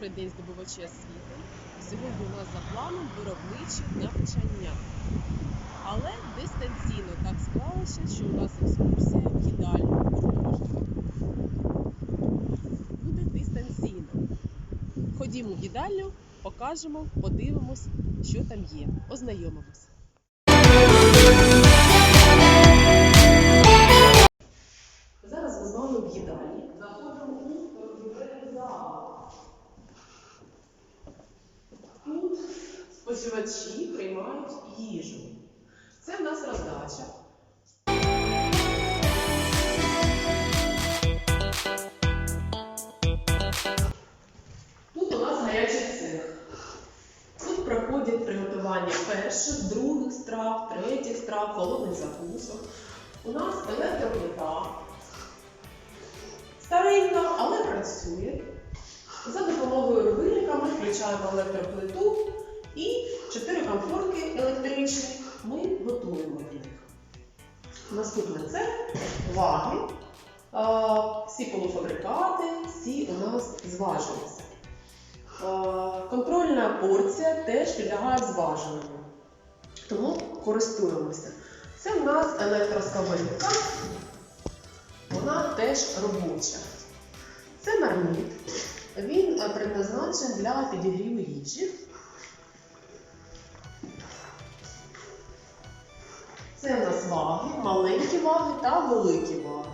Добрий день, здобувачі освіти. Сьогодні у нас за планом виробниче навчання. Але дистанційно так склалося, що у нас екскурсія в їдальню гуртожитку. Буде дистанційно. Ходімо в їдальню, покажемо, подивимось, що там є. Ознайомимось. Споживачі приймають їжу. Це в нас роздача. Тут у нас гарячий цех. Тут проходять приготування перших, других страв, третіх страв, холодних закусок. У нас електроплита. Старенька, але працює. За допомогою рубильника ми включаємо електроплиту і чотири комфорки електричні ми готуємо в них. Наступне це ваги. Всі полуфабрикати, всі у нас зважуються. Контрольна порція теж підлягає зважуванню. Тому користуємося. Це в нас електросковорідка. Вона теж робоча. Це марміт. Він е, предназначений для підігріву їжі. Це у нас ваги, маленькі ваги та великі ваги.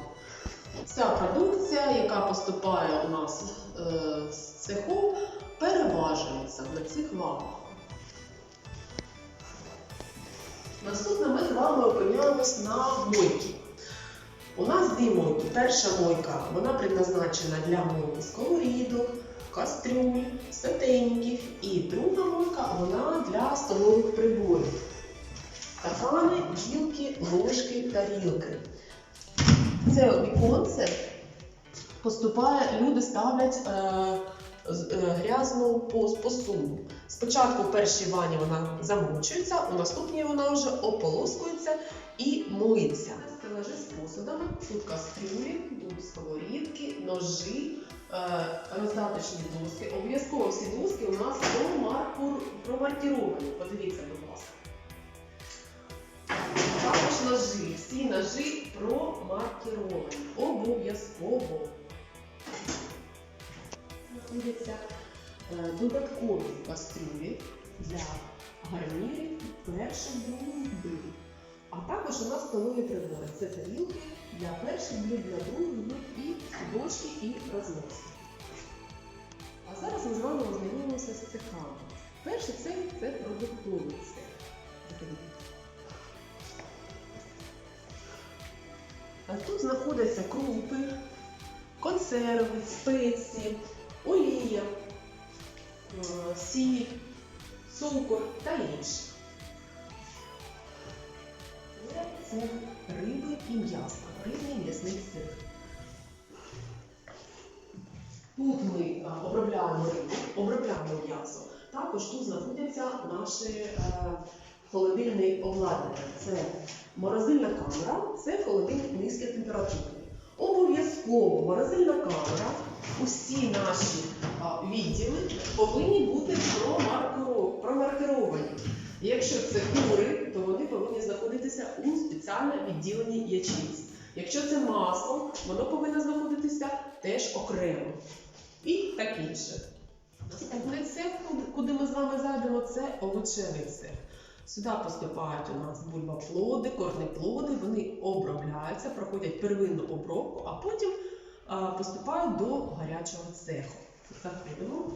Вся продукція, яка поступає у нас е, з цеху, переважується на цих вагах. Наступне ми з вами опиняємось на мойці. У нас дві мойки. Перша мойка вона предназначена для мойки сковорідок, кастрюль, сотейників. І друга мойка вона для столових приборів. Стакани, гілки, ложки, тарілки. Це віконце поступає, люди ставлять е, е, грязну посуду. Спочатку в першій ванні вона замочується, у наступній вона вже ополоскується і миється. Стелажі з посудами, тут кастрюлі, сковорідки, ножі, е, роздаточні доски. Обов'язково всі доски у нас промаркур- промаркіровані. Подивіться, будь ласка. Також ножі, всі ножі промаркіровані. Обов'язково. Знаходяться е, додаткові кастрюлі для гарнірів перших других блюд. А також у нас столові прибори. Це тарілки для перших блюд, для других і дошки і розноски. А зараз ми з вами ознайомимося з цехами. Перший цех це продуктовий цех. Тут знаходяться крупи, консерви, спеції, олія, е, сіль, цукор та інше. Це риби і м'яса, рибний м'ясний цех. Тут ми обробляємо рибу, обробляємо м'ясо. Також тут знаходяться наші холодильні обладнання. Це морозильна камера, це холодильник низької температури. Обов'язково морозильна камера, усі наші а, відділи повинні бути промаркеровані. Якщо це кури, то вони повинні знаходитися у спеціально відділенні ячейці. Якщо це масло, воно повинно знаходитися теж окремо. І так інше. Наступний куди ми з вами зайдемо, це овочевий цех. Сюди поступають у нас бульбоплоди, корнеплоди, вони обробляються, проходять первинну обробку, а потім поступають до гарячого цеху. Заходимо.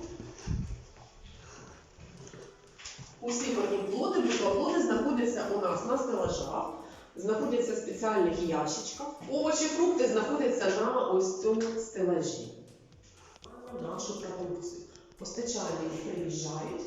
Усі корнеплоди, бульбоплоди знаходяться у нас на стелажах, знаходяться в спеціальних ящичках. Овочі, фрукти знаходяться на ось цьому стелажі. Нашу продукцію. Постачальники приїжджають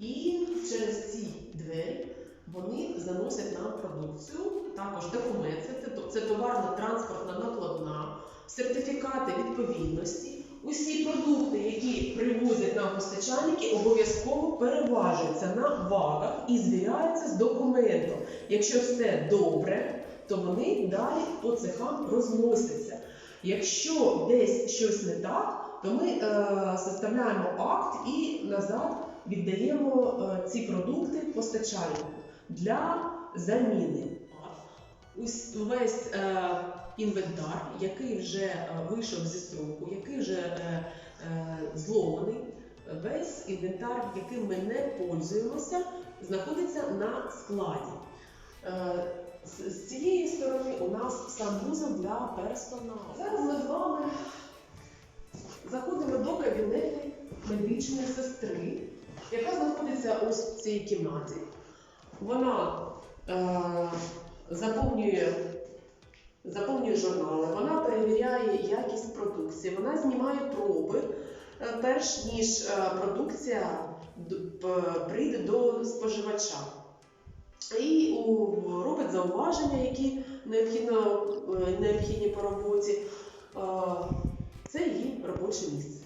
і через ці двері вони заносять нам продукцію, також документи, це, це товарно-транспортна накладна, сертифікати відповідності. Усі продукти, які привозять нам постачальники, обов'язково переважуються на вагах і звіряються з документом. Якщо все добре, то вони далі по цехам розносяться. Якщо десь щось не так, то ми е, составляємо акт і назад віддаємо е, ці продукти постачальнику для заміни. Ось весь е, інвентар, який вже е, вийшов зі строку, який вже е, зломаний, весь інвентар, яким ми не пользуємося, знаходиться на складі. З, цієї сторони у нас санвузол для персоналу. Зараз ми з вами заходимо до кабінету медичної сестри, яка знаходиться ось в цій кімнаті. Вона е, заповнює, заповнює журнали, вона перевіряє якість продукції, вона знімає проби, е, перш ніж е, продукція прийде до споживача. І робить зауваження, які необхідно, е, необхідні по роботі. Це її робоче місце.